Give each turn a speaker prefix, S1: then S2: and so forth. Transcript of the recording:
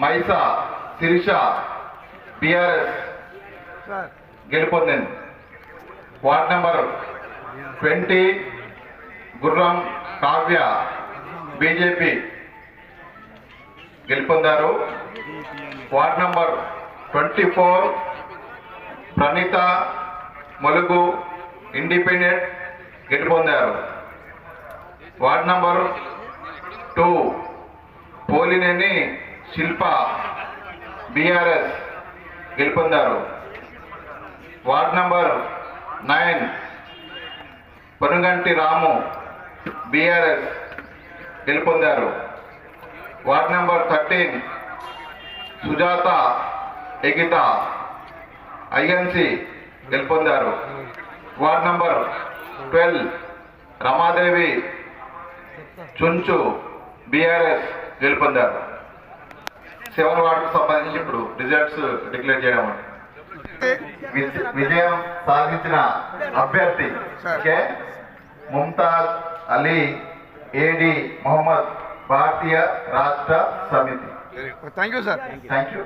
S1: పైసా Sirisha BRS గెలుపొందింది. Ward number twenty Gurram Kavya BJP గెలుపొందారు. Ward number twenty four Praneetha Mulugu independent గెలుపొందారు. Ward number two Polineni Shilpa BRS గెలుపొందారు. Ward number nine Ponuganti Ramu BRS గెలుపొందారు. Ward number thirteen Sujatha Egitha INC గెలుపొందారు. Ward number twelve Ramadevi Chunchu BRS గెలుపొందారు. Seven వార్డుకు సంబంధించి ఇప్పుడు results declare చేయడం విజ- విజయం సాధించిన అభ్యర్థి K. Mumtaz Ali AD Mohammed Bharatiya Rashtra Samithi.
S2: Thank you sir
S1: thank you